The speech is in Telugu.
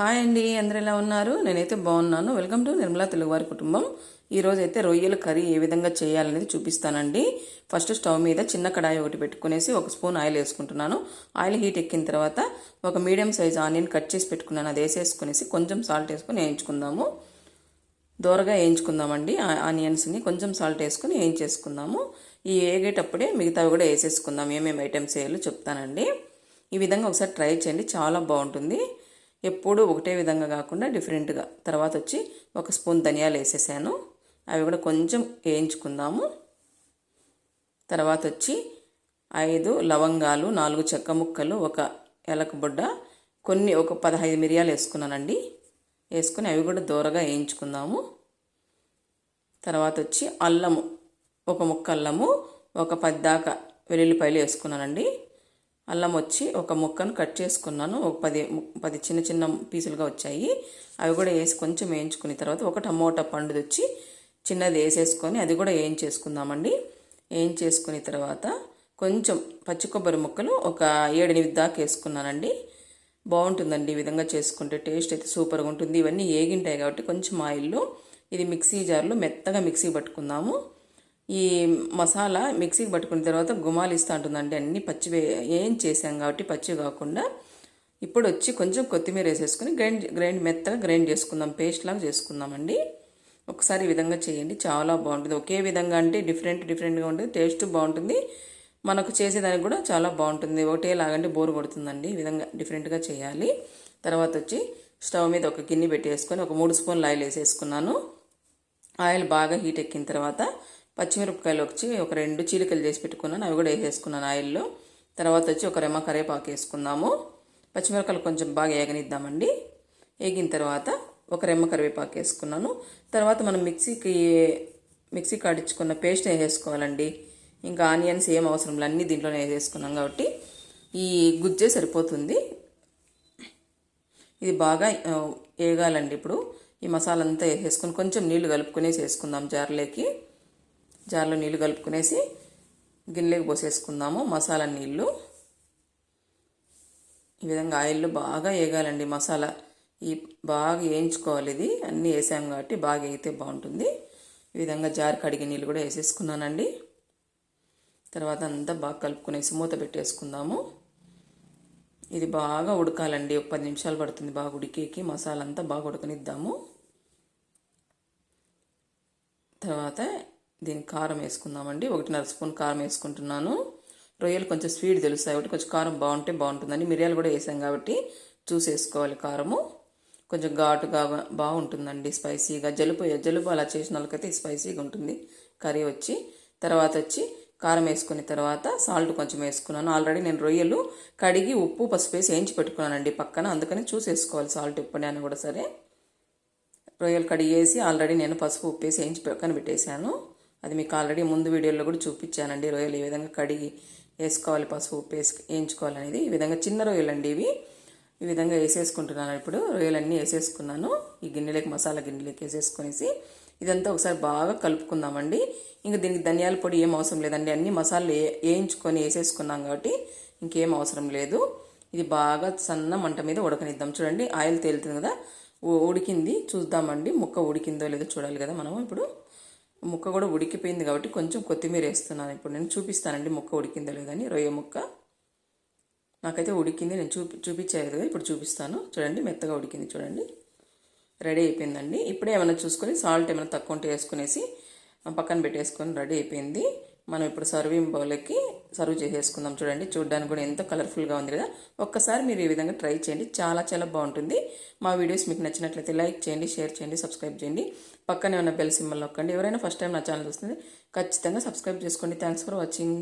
హాయ్ అండి అందరు ఎలా ఉన్నారు? నేనైతే బాగున్నాను. వెల్కమ్ టు నిర్మలా తెలుగువారి కుటుంబం. ఈరోజు అయితే రొయ్యల కర్రీ ఏ విధంగా చేయాలనేది చూపిస్తానండి. ఫస్ట్ స్టవ్ మీద చిన్న కడాయి ఒకటి పెట్టుకునేసి ఒక స్పూన్ ఆయిల్ వేసుకుంటున్నాను. ఆయిల్ హీట్ ఎక్కిన తర్వాత ఒక మీడియం సైజ్ ఆనియన్ కట్ చేసి పెట్టుకున్నాను. అది వేసేసుకునేసి కొంచెం సాల్ట్ వేసుకొని వేయించుకుందాము. దోరగా వేయించుకుందామండి. ఆ- ఆనియన్స్ని కొంచెం సాల్ట్ వేసుకుని వేయించేసుకుందాము. ఈ వేగేటప్పుడే మిగతావి కూడా వేసేసుకుందాం. ఏమేమి ఐటమ్స్ వేయాలో చెప్తానండి. ఈ విధంగా ఒకసారి ట్రై చేయండి. చాలా బాగుంటుంది. ఎప్పుడూ ఒకటే విధంగా కాకుండా డిఫరెంట్గా. తర్వాత వచ్చి ఒక స్పూన్ ధనియాలు వేసేసాను. అవి కూడా కొంచెం వేయించుకుందాము. తర్వాత వచ్చి ఐదు లవంగాలు నాలుగు చెక్క ముక్కలు ఒక ఎలకబుడ్డ కొన్ని ఒక పదహైదు మిరియాలు వేసుకున్నానండి. వేసుకుని అవి కూడా దూరగా వేయించుకుందాము. తర్వాత వచ్చి అల్లము ఒక ముక్క అల్లము ఒక పది దాకా వెల్లుల్లిపాయలు వేసుకున్నానండి. అల్లం వచ్చి ఒక ముక్కను కట్ చేసుకున్నాను. ఒక పది ము- పది చిన్న చిన్న పీసులుగా వచ్చాయి. అవి కూడా వేసి కొంచెం వేయించుకున్న తర్వాత ఒక టమోటా పండు వచ్చి చిన్నది వేసేసుకొని అది కూడా వేయించేసుకుందామండి. వేయించేసుకున్న తర్వాత కొంచెం పచ్చి కొబ్బరి ముక్కలు ఒక ఏడెనిమిది దాకా వేసుకున్నానండి. బాగుంటుందండి ఈ విధంగా చేసుకుంటే. టేస్ట్ అయితే సూపర్గా ఉంటుంది. ఇవన్నీ ఏగింటాయి కాబట్టి కొంచెం ఆయిల్లో ఇది మిక్సీ జార్లో మెత్తగా మిక్సీ పట్టుకుందాము. ఈ మసాలా మిక్సీకి పట్టుకున్న తర్వాత గుమాలిస్తూ ఉంటుందండి అన్నీ పచ్చి ఏం చేసాం కాబట్టి పచ్చి కాకుండా ఇప్పుడు వచ్చి కొంచెం కొత్తిమీర వేసేసుకుని గ్రైండ్ గ్రైండ్ మెత్తగా గ్రైండ్ చేసుకుందాం. పేస్ట్ లాగా చేసుకుందామండి. ఒకసారి ఈ విధంగా చేయండి. చాలా బాగుంటుంది. ఒకే విధంగా అంటే డిఫరెంట్ డిఫరెంట్గా ఉంటుంది. టేస్ట్ బాగుంటుంది. మనకు చేసేదానికి కూడా చాలా బాగుంటుంది. ఒకటేలాగంటే బోర్ కొడుతుందండి. ఈ విధంగా డిఫరెంట్గా చేయాలి. తర్వాత వచ్చి స్టవ్ మీద ఒక గిన్నె పెట్టేసుకొని ఒక మూడు స్పూన్లు ఆయిల్ వేసేసుకున్నాను. ఆయిల్ బాగా హీట్ ఎక్కిన తర్వాత పచ్చిమిరపకాయలు వచ్చి ఒక రెండు చీలికలు చేసి పెట్టుకున్నాను. అవి కూడా వేసేసుకున్నాను ఆయిల్లో. తర్వాత వచ్చి ఒక రెమ్మ కరివేపాకు వేసుకుందాము. పచ్చిమిరపకాయలు కొంచెం బాగా ఏగనిద్దామండి. ఏగిన తర్వాత ఒక రెమ్మ కరివేపాకు వేసుకున్నాను. తర్వాత మనం మిక్సీకి మిక్సీ కాడించుకున్న పేస్ట్ వేసేసుకోవాలండి. ఇంకా ఆనియన్స్ ఏం అవసరం లేదు. అన్నీ దీంట్లోనే వేసేసుకున్నాం కాబట్టి ఈ గుజ్జే సరిపోతుంది. ఇది బాగా వేగాలండి ఇప్పుడు. ఈ మసాలా అంతా వేసేసుకొని కొంచెం నీళ్ళు కలుపుకునేసి వేసుకుందాం జార్లోకి. జార్లో నీళ్ళు కలుపుకునేసి గిన్నెలోకి పోసేసుకుందాము. మసాలా నీళ్ళు ఈ విధంగా ఆయిల్లో బాగా వేగాలండి మసాలా. ఈ బాగా వేయించుకోవాలి ఇది. అన్నీ వేసాం కాబట్టి బాగా వేగితే బాగుంటుంది. ఈ విధంగా జార్ కడిగి నీళ్ళు కూడా వేసేసుకున్నానండి తర్వాత అంతా బాగా కలుపుకునేసి మూత పెట్టేసుకుందాము. ఇది బాగా ఉడకాలండి. ఒక పది నిమిషాలు పడుతుంది బాగా ఉడికేకి. మసాలా అంతా బాగా ఉడకనిద్దాము. తర్వాత దీనికి కారం వేసుకుందామండి. ఒకటిన్నర స్పూన్ కారం వేసుకుంటున్నాను. రొయ్యలు కొంచెం స్వీట్ తెలుస్తాయి కాబట్టి కొంచెం కారం బాగుంటే బాగుంటుందని మిరియాలు కూడా వేసాం కాబట్టి చూసేసుకోవాలి కారము. కొంచెం ఘాటుగా బాగుంటుందండి స్పైసీగా. జలుబు జలుబు అలా చేసిన వాళ్ళకైతే స్పైసీగా ఉంటుంది. కర్రీ వచ్చి తర్వాత వచ్చి కారం వేసుకున్న తర్వాత సాల్ట్ కొంచెం వేసుకున్నాను. ఆల్రెడీ నేను రొయ్యలు కడిగి ఉప్పు పసుపు వేసి వేయించి పెట్టుకున్నానండి పక్కన. అందుకని చూసేసుకోవాలి సాల్ట్ ఎప్పుడు అని కూడా సరే. రొయ్యలు కడిగేసి ఆల్రెడీ నేను పసుపు ఉప్పు వేసి వేయించి పక్కన పెట్టేశాను. అది మీకు ఆల్రెడీ ముందు వీడియోలో కూడా చూపించానండి. రొయ్యలు ఈ విధంగా కడిగి వేసుకోవాలి పసుపు ఉప్పు వేసి వేయించుకోవాలనేది. ఈ విధంగా చిన్న రొయ్యలు అండి ఇవి. ఈ విధంగా వేసేసుకుంటున్నాను ఇప్పుడు. రొయ్యలన్నీ వేసేసుకున్నాను. ఈ గిన్నెలకి మసాలా గిన్నెలకి వేసేసుకునేసి ఇదంతా ఒకసారి బాగా కలుపుకుందామండి. ఇంకా దీనికి ధనియాల పొడి ఏం అవసరం లేదండి. అన్ని మసాలాలు ఏ- వేయించుకొని వేసేసుకున్నాం కాబట్టి ఇంకేం అవసరం లేదు. ఇది బాగా సన్న మంట మీద ఉడకనిద్దాం. చూడండి ఆయిల్ తేలుతుంది కదా. ఉడికింది. చూద్దామండి ముక్క ఉడికిందో లేదో చూడాలి కదా మనం ఇప్పుడు. ముక్క కూడా ఉడికిపోయింది కాబట్టి కొంచెం కొత్తిమీర వేస్తున్నాను. ఇప్పుడు నేను చూపిస్తానండి ముక్క ఉడికిందో లేదని రొయ్య ముక్క. నాకైతే ఉడికింది నేను చూపి చూపించాను కదా ఇప్పుడు చూపిస్తాను. చూడండి మెత్తగా ఉడికింది చూడండి. రెడీ అయిపోయిందండి. ఇప్పుడే ఏమైనా చూసుకొని సాల్ట్ ఏమైనా తక్కువ ఉంటే వేసుకునేసి పక్కన పెట్టేసుకొని రెడీ అయిపోయింది. మనం ఇప్పుడు సర్వింగ్ బౌల్కి సర్వ్ చేసేసుకుందాం. చూడండి చూడడానికి కూడా ఎంతో కలర్ఫుల్గా ఉంది కదా. ఒక్కసారి మీరు ఈ విధంగా ట్రై చేయండి. చాలా చాలా బాగుంటుంది. మా వీడియోస్ మీకు నచ్చినట్లయితే లైక్ చేయండి షేర్ చేయండి సబ్స్క్రైబ్ చేయండి. పక్కనే ఉన్న బెల్ సింబల్ నొక్కండి. ఎవరైనా ఫస్ట్ టైం నా ఛానల్ చూస్తుంది ఖచ్చితంగా సబ్స్క్రైబ్ చేసుకోండి. Thanks for watching